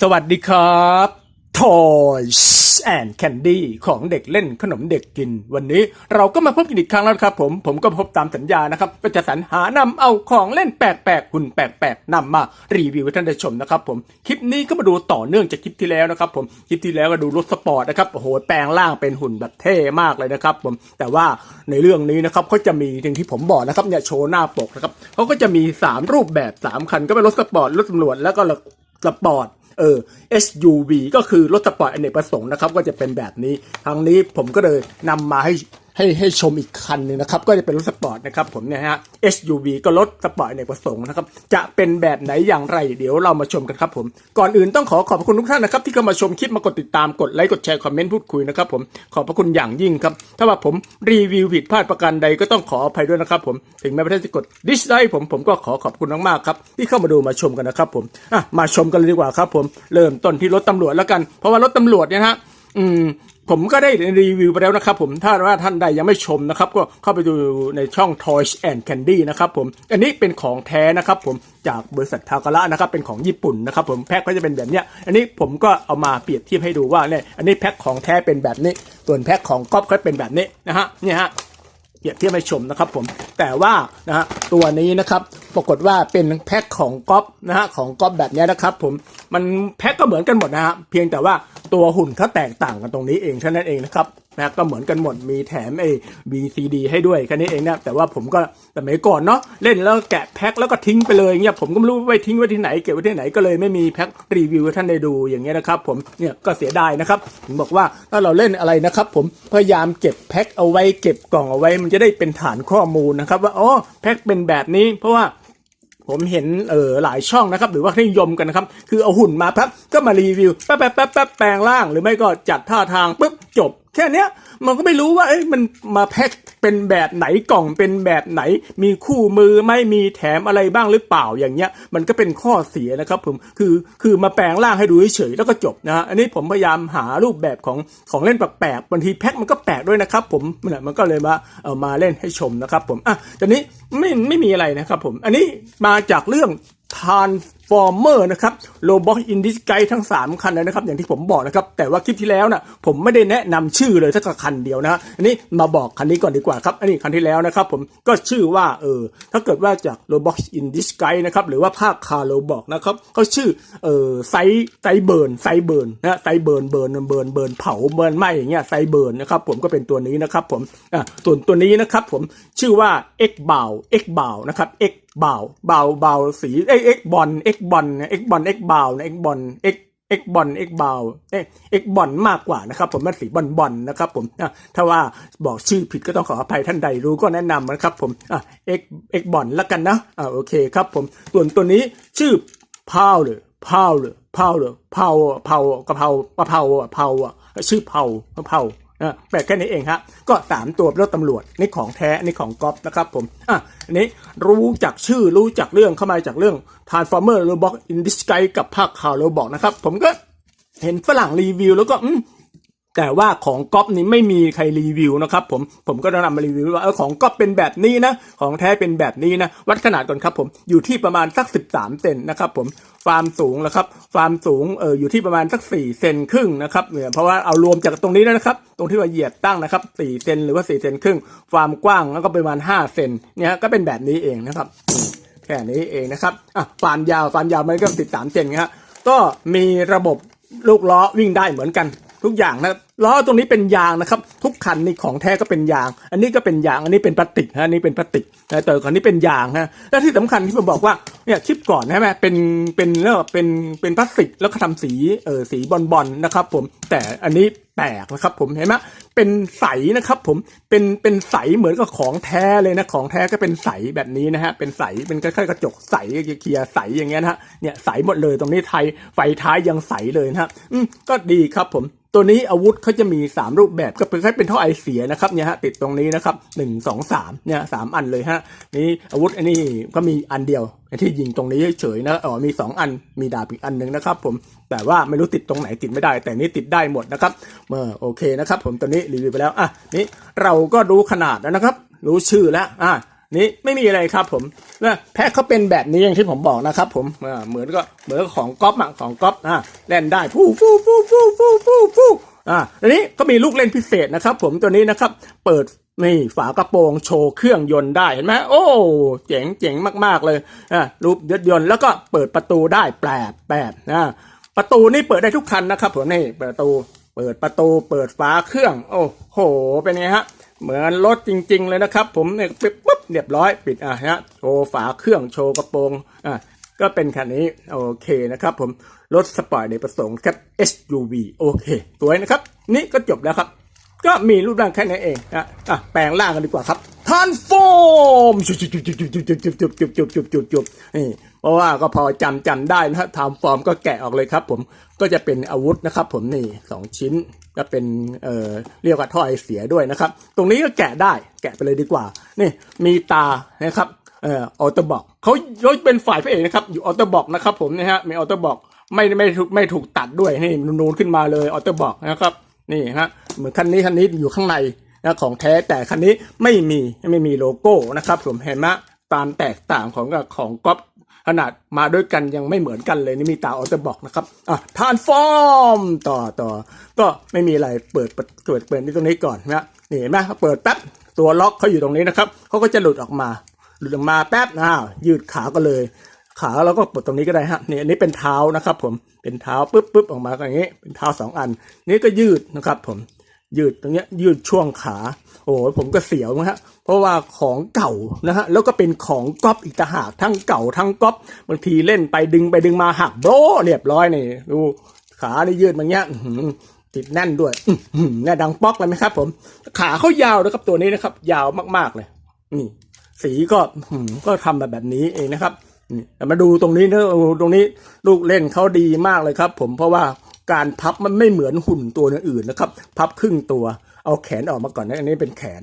สวัสดีครับ Toys and Candy ของเด็กเล่นขนมเด็กกิน วันนี้เราก็มาพบกันอีกครั้งแล้วครับผมผมก็พบตามสัญญานะครับก็จะสรรหานำเอาของเล่นแปลกๆหุ่นแปลกๆนำมารีวิวให้ท่านได้ชมนะครับผมคลิปนี้ก็มาดูต่อเนื่องจากคลิปที่แล้วนะครับผมคลิปที่แล้วก็ดูรถสปอร์ตนะครับโอ้โหแปลงร่างเป็นหุ่นแบบเท่มากเลยนะครับผมแต่ว่าในเรื่องนี้นะครับเขาจะมีอย่างที่ผมบอกนะครับเนี่ยโชว์หน้าปกนะครับเขาก็จะมี 3 รูปแบบ 3 คันก็เป็นรถสปอร์ตรถตำรวจแล้วก็รถสปอร์ต เออ SUV ก็คือรถสปอร์ตอเนกประสงค์นะครับ ก็จะเป็นแบบนี้ ทางนี้ผมก็เลยนำมาให้ ให้ให้ชมอีกคันหนึ่งนะครับ ก็จะเป็นรถสปอร์ตนะครับผมเนี่ยฮะ SUV ก็รถสปอร์ตอเนประสงค์นะครับ จะเป็นแบบไหนอย่างไร เดี๋ยวเรามาชมกันครับผม ก่อนอื่นต้องขอขอบพระคุณทุกท่านนะครับ ที่เข้ามาชมคลิปมากดติดตามกดไลค์กดแชร์คอมเมนต์พูดคุยนะครับผมขอบพระคุณอย่างยิ่งครับ ถ้าว่าผมรีวิวผิดพลาดประการใดก็ต้องขออภัยด้วยนะครับผมถึงแม้ว่าท่านจะกดดิสไลค์ผมผมก็ขอขอบคุณมากๆครับที่เข้ามาดูมาชมกันนะครับผมอะมาชมกันเลยดีกว่าครับผมเริ่มต้นที่รถตำรวจแล้วกัน เพราะว่ารถตำรวจเนี่ยฮะอืม ผมก็ได้รีวิวไปแล้วนะครับผมถ้าว่าท่านใดยังไม่ชมนะครับ ก็เข้าไปดูในช่อง Toys and Candy นะครับผมอันนี้เป็นของแท้นะครับผมจากบริษัททาการะนะครับเป็นของญี่ปุ่นนะครับผมแพ็คก็จะเป็นแบบเนี้ยอันนี้ผมก็เอามาเปรียบเทียบให้ดูว่าเนี่ยอันนี้แพ็คของแท้เป็นแบบนี้ ส่วนแพ็คของก๊อฟก็เป็นแบบนี้นะฮะเนี่ยฮะเปรียบเทียบให้ชมนะครับผมแต่ว่านะฮะตัวนี้นะครับ ปรากฏว่าเป็นแพ็คของก๊อฟนะฮะของก๊อฟแบบนี้นะครับผมมันแพ็คก็เหมือนกันหมดนะฮะเพียงแต่ว่าตัวหุ่นเขาแตกต่างกันตรงนี้เองเท่านั้นเองนะครับนะก็เหมือนกันหมดมีแถมไอ้ VCD ให้ด้วยแค่นี้เองนะแต่ว่าผมก็สมัยก่อนเนาะเล่นแล้วแกะแพ็คแล้วก็ทิ้งไปเลยเงี้ยผมก็ไม่รู้ว่าไปทิ้งไว้ที่ไหนเก็บไว้ที่ไหนก็เลยไม่มีแพ็ครีวิวให้ท่านได้ดูอย่างเงี้ยนะครับผมเนี่ยก็เสียดายนะครับผมบอกว่าถ้าเราเล่นอะไรนะครับผมพยายามเก็บแพ็คเอาไว้เก็บกล่องเอาไว้ มันจะได้เป็นฐานข้อมูลนะครับว่าอ๋อแพ็คเป็นแบบนี้เพราะว่า ผมเห็นเออหลายช่องนะครับ หรือว่านิยมกันนะครับ คือเอาหุ่นมาปั๊บก็มารีวิวแป๊บแป๊บแป๊บแป๊บแปลงร่าง หรือไม่ก็จัดท่าทางปุ๊บจบ แค่เนี้ยมันก็ไม่รู้ว่าเอ้ยมันมาแพ็คเป็นแบบไหนกล่องเป็นแบบไหน มีคู่มือไม่มีแถมอะไรบ้างหรือเปล่าอย่างเงี้ย มันก็เป็นข้อเสียนะครับผมคือคือมาแปลงร่างให้ดูเฉยๆแล้วก็จบนะฮะอันนี้ผมพยายามหารูปแบบของของเล่นแปลกๆบางทีแพ็คมันก็แปลกด้วยนะครับ ผมเนี่ยมันก็เลยมาเอามาเล่นให้ชมนะครับ ผมอะตอนนี้ไม่ไม่มีอะไรนะครับ ผมอันนี้มาจากเรื่องทาน Transformer นะครับ Robot in Disguise ทั้ง 3 คันเลยนะครับ อย่างที่ผมบอกนะครับ แต่ว่าคลิปที่แล้วนะผมไม่ได้แนะนำชื่อเลยสักคันเดียวนะฮะอันนี้มาบอกคันนี้ก่อนดีกว่าครับ อันนี้คันที่แล้วนะครับ ผมก็ชื่อว่าเออถ้าเกิดว่าจาก Robot in Disguise นะครับหรือว่าภาคคาร์โลบอกนะครับก็ชื่อเออไซไซเบิร์นไซเบิร์นนะไซเบิร์นเบิร์นเบิร์นเบิร์นเผาเบิร์นไหมอย่างเงี้ยไซเบิร์นนะครับผมก็เป็นตัวนี้นะครับผมอะส่วนตัวนี้นะครับผมชื่อว่า X บ่าว X บ่าวนะครับ X บ่าวบ่าวบ่าวสีเอ้ย X บอล X บอล X บอล X บ่าวนะ X บอล X X บอล X บาวเอ้ย X บอลมากกว่านะครับ ผมมันสีบอลบอลนะครับ ผมถ้าว่าบอกชื่อผิดก็ต้องขออภัยท่านใดรู้ก็แนะนำนะครับ ผมเอะ X X บอลละกันนะอ่าโอเคครับ ผมส่วนตัวนี้ชื่อพาวเลยพาวเลยพาวเลยพาวเผากะเพรากะเพราอะเผาอะชื่อเผากะเพรา อะแปลกแค่นี้เองฮะก็สามตัวเป็นรถตำรวจนี่ของแท้นี่ของก๊อฟนะครับผมอะอันนี้รู้จักชื่อรู้จักเรื่องเข้ามาจากเรื่อง Transformer Robot in Disguise กับภาคข่าวเราบอกนะครับ ผมก็เห็นฝรั่งรีวิวแล้วก็อืม แต่ว่าของก๊อปนี่ไม่มีใครรีวิวนะครับผมผมก็นำมารีวิวว่าเออของก๊อปเป็นแบบนี้นะ ของแท้เป็นแบบนี้นะ วัดขนาดก่อนครับผมอยู่ที่ประมาณสัก 13 เซนนะครับผมความสูงแล้วครับความสูงเอออยู่ที่ประมาณสัก 4 เซนครึ่งนะครับเนี่ยเพราะว่าเอารวมจากตรงนี้แล้วนะครับ ตรงที่ว่าเหยียดตั้งนะครับ 4 เซนหรือว่า 4 เซนครึ่ง ความกว้างแล้วก็ประมาณ 5 เซนเนี่ยก็เป็นแบบนี้เองนะครับแค่นี้เองนะครับอะความยาวความยาวมันก็ 13 เซนครับก็มีระบบลูกล้อวิ่งได้เหมือนกัน ทุกอย่างนะ ล้อตรงนี้เป็นยางนะครับ ทุกคันนี่ของแท้ก็เป็นยาง อันนี้ก็เป็นยางอันนี้เป็นพลาสติกนะอันนี้เป็นพลาสติกนะแต่คันนี้เป็นยางนะและที่สำคัญที่ผมบอกว่าเนี่ยคลิปก่อนใช่ไหมเป็นเป็นเรื่องเป็นเป็นพลาสติกแล้วก็ทำสีเออสีบอลบอลนะครับ ผมแต่อันนี้แปลกนะครับ ผมเห็นไหมเป็นใสนะครับ ผมเป็นเป็นใสเหมือนกับของแท้เลยนะของแท้ก็เป็นใสแบบนี้นะฮะเป็นใสเป็นคล้ายๆกระจกใสเคลียร์ใสอย่างเงี้ยนะฮะเนี่ยใสหมดเลยตรงนี้ไทยไฟท้ายยังใสเลยนะฮะอืมก็ดีครับผมตัวนี้อาวุธเขาจะมี 3 รูปแบบก็เป็นคล้เป็นท่อไอเสียนะครับเนี่ยฮะติดตรงนี้นะครับหนึ่งสองสามเนี่ยสามอันเลยฮะนี่อาวุธอันนี้ก็มีอันเดียวที่ยิงตรงนี้เฉยๆนะอ๋อมี 2 อันมีดาบอีกอันหนึ่งนะครับ ผมแต่ว่าไม่รู้ติดตรงไหนติดไม่ได้ แต่นี้ติดได้หมดนะครับเมื่อโอเคนะครับ ผมตัวนี้รีวิวไปแล้วอะนี่เราก็รู้ขนาดแล้วนะครับ รู้ชื่อแล้วอะนี่ไม่มีอะไรครับผมนะแพ็คเขาเป็นแบบนี้อย่างที่ผมบอกนะครับ ผมเหมือนก็เหมือนกับของก๊อปอะของก๊อปอ่าเล่นได้ฟูฟูฟูฟูฟูฟูฟู อ่าอันนี้ก็มีลูกเล่นพิเศษนะครับ ผมตัวนี้นะครับ เปิดนี่ฝากระโปรงโชว์เครื่องยนต์ได้เห็นไหมโอ้เจ๋งเจ๋งมากๆเลยอ่ารูปยนต์ยนต์แล้วก็เปิดประตูได้แปลบแปลบนะประตูนี่เปิดได้ทุกคันนะครับ ผมนี่เปิดประตู เปิดประตูเปิดฝาเครื่อง โอ้โห เป็นไงฮะเหมือนรถจริง ๆ เลยนะครับ ผมเนี่ยปิดปุ๊บเรียบร้อยปิดอะฮะโชว์ฝาเครื่องโชว์กระโปรงอะก็เป็นคันนี้โอเคนะครับ ผม รถสปอร์ตในประสงค์ครับ SUV โอเค สวยนะครับ นี่ก็จบแล้วครับ ก็มีรูปร่างแค่นี้นเองนะอะแปลงร่างกันดีกว่าครับทานฟอมจุบจุบจุบจุบจุบจุบจุบจุบจุบจุบจุบจุบจุบนี่เพราะว่าก็พอจำจำได้นะทำฟอร์มก็แกะออกเลยครับ ผมก็จะเป็นอาวุธนะครับ ผมนี่สองชิ้นก็เป็นเอ่อเรียกว่าท่อไอเสียด้วยนะครับ ตรงนี้ก็แกะได้แกะไปเลยดีกว่า นี่มีตานะครับเอ่อออโตบอกเขายกเป็นฝ่ายพระเอกนะครับ อยู่ออโตบอกนะครับ ผมนะฮะมีออโตบอก ไม่ไม่ถูกไม่ถูกตัดด้วยนี่นูนขึ้นมาเลยออโตบอกนะครับนี่ฮะเหมือนคันนี้คันนี้อยู่ข้างในนะของแท้แต่คันนี้ไม่มีไม่มีโลโก้นะครับผมเห็นไหมตามแตกต่างของกับของก๊อปขนาดมาด้วยกันยังไม่เหมือนกันเลยนี่มีตาออโตบอกนะครับอะทานฟอร์มต่อต่อก็ไม่มีอะไรเปิดเปิดเปิดเปิดที่ตรงนี้ก่อนนะนี่เห็นไหมเปิดแป๊บตัวล็อกเขาอยู่ตรงนี้นะครับเขาก็จะหลุดออกมาหลุดออกมาแป๊บอ้าวยืดขาก็เลย ขาเราก็ปลดตรงนี้ก็ได้ฮะนี่อันนี้เป็นเท้านะครับ ผมเป็นเท้าปุ๊บปุ๊บออกมาอย่างนี้ เป็นเท้าสองอัน นี่ก็ยืดนะครับ ผมยืดตรงเนี้ยยืดช่วงขา โอ้โหผมก็เสียวนะฮะเพราะว่าของเก่านะฮะแล้วก็เป็นของก๊อปอีกต่าหากทั้งเก่าทั้งก๊อปบางทีเล่นไปดึงไปดึงมาหักโบะเรียบร้อยนี่ดูขานี่ยืดมาเงี้ยติดแน่นด้วยอื้อหือเนี่ยดังป๊อกเลยไหมครับผม ขาเขายาวนะครับตัวนี้นะครับ ยาวมากๆเลย นี่ สีก็ก็ทำแบบแบบนี้เองนะครับ มาดูตรงนี้นะตรงนี้ลูกเล่นเขาดีมากเลยครับ ผมเพราะว่าการพับมันไม่เหมือนหุ่นตัวอื่นนะครับ พับครึ่งตัว เอาแขนออกมาก่อนนะอันนี้เป็นแขน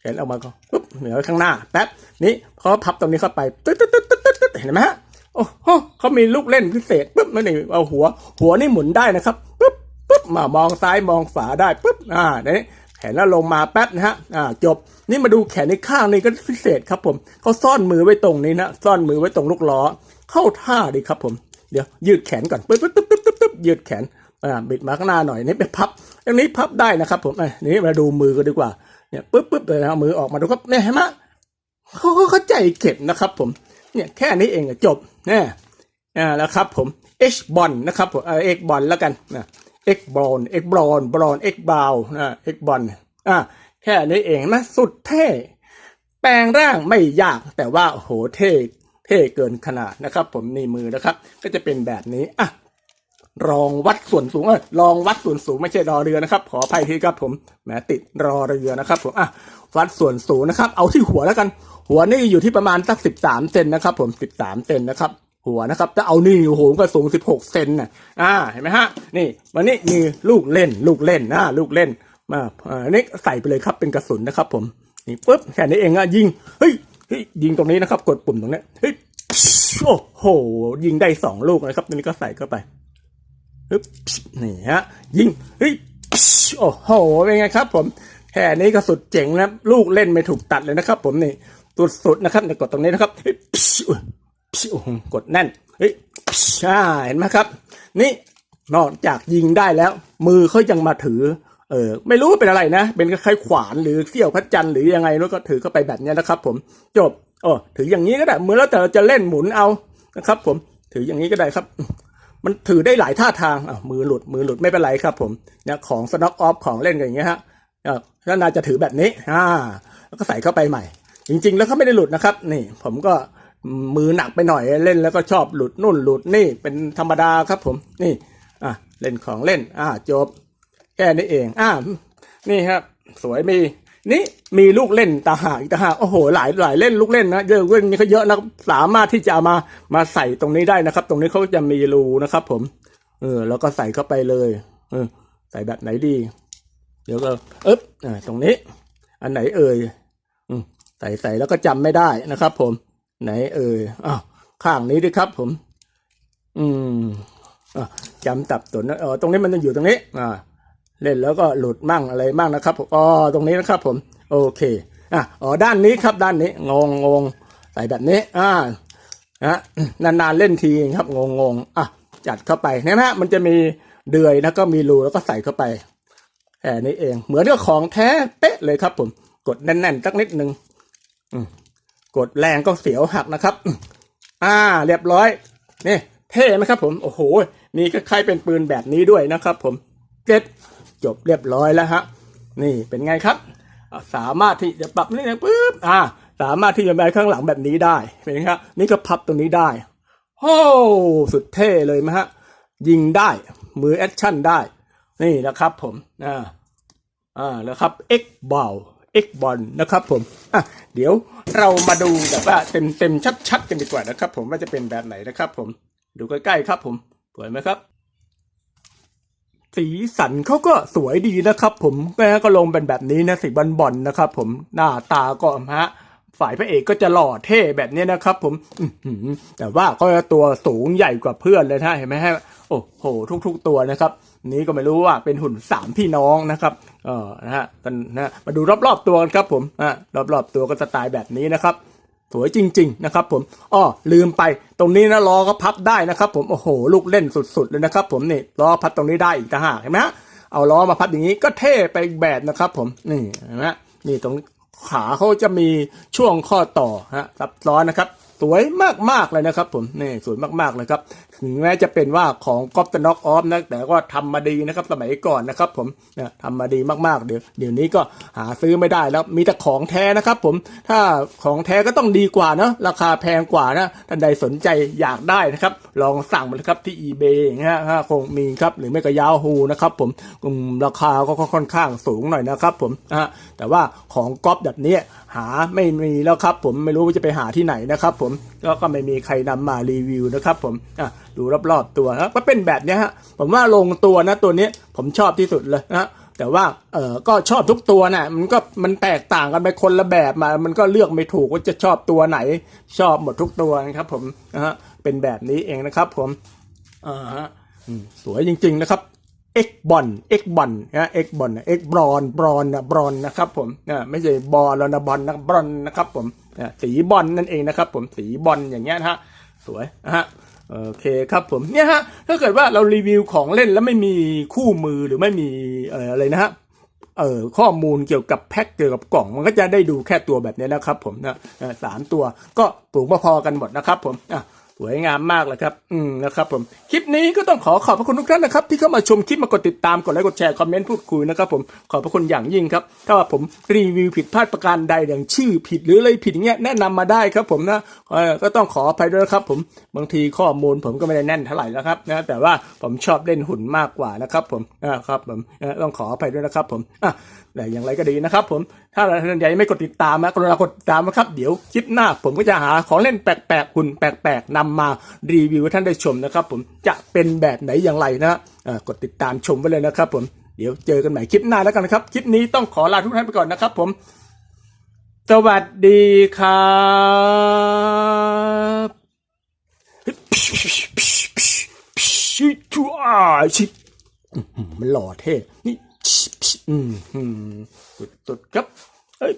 แขนออกมาก็ปุ๊บเหนือข้างหน้าแป๊บนี้พอพับตรงนี้เข้าไปตึ๊ดตึ๊ดตึ๊ดตึ๊ดตึ๊ดตึ๊ดเห็นไหมฮะโอ้โหเขามีลูกเล่นพิเศษปุ๊บนั่นเองเอาหัว หัวนี่หมุนได้นะครับปุ๊บปุ๊บมามองซ้ายมองฝาได้ปุ๊บอ่าเนี่ยแข นแล้วลงมาแป๊บนะฮะอ่าจบนี่มาดูแขนในข้างนี่ก็พิเศษครับผมเขาซ่อนมือไว้ตรงนี้นะซ่อนมือไว้ตรงลูกล้อ เข้าท่าดีครับผมเดี๋ยวยืดแขนก่อนปุ๊บปุ๊บปุ๊บปุ๊บปุ๊บยืดแขนอ่าบิดมาข้างหน้าหน่อยนี่ไปพับอันนี้พับได้นะครับผมอะนี่มาดูมือกันดีกว่าเนี่ยปุ๊บปุ๊บเลยนะมือออกมาดูครับเนี่ยเห็นไหมเขาเข้าใจเก็บนะครับผมเนี่ยแค่นี้เองอะจบเนี่ยอ่าแล้วครับผม H บอลนะครับผมเออ X บอลแล้วกันนะ X บอล X บอลบอล X บาวนะ X บอลอ่าแค่นี้เองนะสุดเท่ แปลงร่างไม่ยากแต่ว่าโอ้โหเท่เท่เกินขนาดนะครับ ผมนี่มือนะครับ ก็จะเป็นแบบนี้อะรองวัดส่วนสูงเออรองวัดส่วนสูงไม่ใช่รอเรือนะครับ ขออภัยทีครับผมแหมติดรอเรือนะครับ ผมอะวัดส่วนสูงนะครับ เอาที่หัวแล้วกัน หัวนี่อยู่ที่ประมาณสักสิบสามเซนนะครับ ผมสิบสามเซนนะครับ หัวนะครับจะเอานี่โอ้โหก็สูงสิบหกเซนน่ะอ่าเห็นไหมฮะนี่วันนี้มีลูกเล่นลูกเล่นนะลูกเล่นมาอันนี้ใส่ไปเลยครับเป็นกระสุนนะครับ ผมนี่ปุ๊บแค่นี้เองอะยิงเฮ้ยเฮ้ยยิงตรงนี้นะครับ กดปุ่มตรงนี้เฮ้ยโอ้โห ยิงได้สองลูกนะครับตรงนี้ก็ใส่เข้าไปฮึบนี่ฮะยิงเฮ้ยโอ้โหเป็นไงครับผมแค่นี้ก็สุดเจ๋งนะลูกเล่นไม่ถูกตัดเลยนะครับ ผมนี่สุดๆนะครับเดี๋ยวกดตรงนี้นะครับเฮ้ย กดแน่นเฮ้ยอ่เห็นไหมครับ นี่นอกจากยิงได้แล้ว มือเขายังมาถือ เออไม่รู้เป็นอะไรนะ เป็นคล้ายขวานหรือเสี้ยวพระจันทร์หรือยังไงแล้วก็ถือเข้าไปแบบนี้นะครับ ผมจบโอ้ถืออย่างนี้ก็ได้มือแล้วแต่เราจะเล่นหมุนเอานะครับ ผมถืออย่างนี้ก็ได้ครับ มันถือได้หลายท่าทางอะมือหลุดมือหลุดไม่เป็นไรครับ ผมเนี่ยของสน็อกออฟของเล่นกันอย่างเงี้ยฮะอะท่านนาจะถือแบบนี้อ่าแล้วก็ใส่เข้าไปใหม่ จริง ๆ แล้วเขาไม่ได้หลุดนะครับ นี่ ผมก็ มือหนักไปหน่อยเล่นแล้วก็ชอบหลุดนู่นหลุดนี่เป็นธรรมดาครับผมนี่อะเล่นของเล่น อ่าจบแค่นี้เองอ่านี่ครับ สวยมีนี่มีลูกเล่นตาหากอีกตาหากโอ้โหหลายหลายเล่นลูกเล่นนะเยอะเล่นนี่เขาเยอะนะสามารถที่จะมามาใส่ตรงนี้ได้นะครับ ตรงนี้เขาจะมีรูนะครับ ผม เออ แล้วก็ใส่เข้าไปเลย เออ ใส่แบบไหนดี เดี๋ยวก็เอ๊บอ่าตรงนี้ อันไหนเอ่ยอืมใส่ใส่แล้วก็จำไม่ได้นะครับ ผม ไหนเอ่ยอ้าวข้างนี้ดิครับ ผม อืมอะจำตับสนนะเออตรงนี้มันต้องอยู่ตรงนี้ อ่า เล่นแล้วก็หลุดมั่งอะไรมั่งนะครับผมอ๋อตรงนี้นะครับ ผม โอเคอะอ๋อด้านนี้ครับ ด้านนี้ งงงงใส่แบบนี้ อ่านะนานๆเล่นทีครับงงงอะจัดเข้าไปนะฮะมันจะมีเดือยแล้วก็มีรูแล้วก็ใส่เข้าไปแค่นี้เอง เหมือนกับของแท้เป๊ะเลยครับ ผม กดแน่นๆสักนิดหนึ่งอืม กดแรงก็เสียวหักนะครับ อ่า เรียบร้อย นี่เท่ไหมครับผม โอ้โหมีก็คล้ายเป็นปืนแบบนี้ด้วยนะครับผมเก็ตจบเรียบร้อยแล้วฮะ นี่เป็นไงครับ สามารถที่จะปรับนี่นะปึ๊บ อ่า สามารถที่จะไปข้างหลังแบบนี้ได้ เป็นไงครับ นี่ก็พับตรงนี้ได้ โอ้สุดเท่เลยไหมฮะ ยิงได้ มือแอคชั่นได้ นี่นะครับผม อ่า อ่า แล้วครับ X b a l X b o l นะครับผมอะเดี๋ยวเรามาดูแบบว่าเต็มเต็มๆชัดๆกันดีกว่านะครับ ผมว่าจะเป็นแบบไหนนะครับ ผมดูใกล้ๆครับ ผมสวยไหมครับ สีสันเขาก็สวยดีนะครับ ผมแม่ก็ลงเป็นแบบนี้นะสีบอลบอลๆนะครับ ผมหน้าตาก็ฮะฝ่ายพระเอกก็จะหล่อเท่แบบนี้นะครับผมแต่ว่าก็ตัวสูงใหญ่กว่าเพื่อนเลยนะเห็นไหมฮะโอ้โหทุก ๆ ตัวนะครับ นี้ก็ไม่รู้ว่าเป็นหุ่นสามพี่น้องนะครับเออนะฮะนนะมาดูรอบๆตัวกันครับผมอ่ารอบๆตัวก็สไตล์แบบนี้นะครับสวยจริง ๆ นะครับ ผมอ้อลืมไป ตรงนี้นะล้อก็พับได้นะครับ ผมโอ้โหลูกเล่นสุด ๆ เลยนะครับ ผมนี่ล้อพับตรงนี้ได้อีกต่างหากเห็นไหมฮะเอาล้อมาพับอย่างนี้ก็เท่ไปอีกแบบนะครับ ผมนี่เห็นไหมฮะนี่ตรงขาเขาจะมีช่วงข้อต่อฮะซับซ้อนนะครับ สวยมากๆเลยนะครับ ผมนี่สวยมากๆเลยครับ ถึงแม้จะเป็นว่าของก๊อปตน็อกออฟนะแต่ก็ทำมาดีนะครับสมัยก่อนนะครับ ผมนี่ยทำมาดีมากๆเดี๋ยวเดี๋ยวนี้ก็หาซื้อไม่ได้แล้วมีแต่ของแท้นะครับ ผมถ้าของแท้ก็ต้องดีกว่านะราคาแพงกว่านะท่านใดสนใจอยากได้นะครับ ลองสั่งมาเลยครับที่ eBay อย่างเงี้ยฮะคงมีครับหรือไม่ก็ยาฮูนะครับ ผมราคาก็ค่อนข้างสูงหน่อยนะครับ ผมนะฮะแต่ว่าของก๊อปแบบนี้หาไม่มีแล้วครับ ผมไม่รู้ว่าจะไปหาที่ไหนนะครับ ผมก็ก็ไม่มีใครนำมารีวิวนะครับ ผมอะดูรอบๆตัวนะก็เป็นแบบนี้ฮะผมว่าลงตัวนะตัวนี้ผมชอบที่สุดเลยนะแต่ว่าเออก็ชอบทุกตัวนะมันก็มันแตกต่างกันไปคนละแบบมา มันก็เลือกไม่ถูกว่าจะชอบตัวไหน ชอบหมดทุกตัวนะครับผมนะฮะเป็นแบบนี้เองนะครับผมอ่าฮะสวยจริง ๆนะครับ X บอล X บอลนะ X บอลนะ X บรอนบรอนนะบรอนนะครับผมนะไม่ใช่บอลนะบอลนะบรอนนะครับผมนะสีบอลนั่นเองนะครับผมสีบอลอย่างเงี้ยนะฮะสวยนะฮะ โอเคครับผมเนี่ยฮะถ้าเกิดว่าเรารีวิวของเล่นแล้วไม่มีคู่มือหรือไม่มีอะไรนะฮะเอ่อข้อมูลเกี่ยวกับแพ็คเกี่ยวกับกล่องมันก็จะได้ดูแค่ตัวแบบนี้นะครับผมนะสามตัวก็ปลูกพอๆกันหมดนะครับผมอะ สวยงามมากเลยครับ อืมนะครับผม คลิปนี้ก็ต้องขอขอบพระคุณทุกท่านนะครับ ที่เข้ามาชมคลิปมากดติดตามกดไลค์กดแชร์คอมเมนต์พูดคุยนะครับผมขอบพระคุณอย่างยิ่งครับ ถ้าว่าผมรีวิวผิดพลาดประการใดอย่างชื่อผิดหรืออะไรผิดอย่างเงี้ยแนะนำมาได้ครับผมนะก็ต้องขออภัยด้วยครับ ผมบางทีข้อมูลผมก็ไม่ได้แน่นเท่าไหร่นะครับนะแต่ว่าผมชอบเล่นหุ่นมากกว่านะครับ ผมนะครับผมต้องขออภัยด้วยนะครับ ผมอะแต่อย่างไรก็ดีนะครับ ผม ถ้าท่านใดไม่กดติดตามนะกรุณากดติดตามนะครับ เดี๋ยวคลิปหน้าผมก็จะหาของเล่นแปลกๆหุ่นแปลกๆนำมารีวิวให้ท่านได้ชมนะครับ ผมจะเป็นแบบไหนอย่างไรนะกดติดตามชมไว้เลยนะครับ ผมเดี๋ยวเจอกันใหม่คลิปหน้าแล้วกันนะครับ คลิปนี้ต้องขอลาทุกท่านไปก่อนนะครับ ผม สวัสดีครับชิทูอาชิอื้อหือมันหล่อเท่นี่ อืมอืมสุดๆครับเอ้ย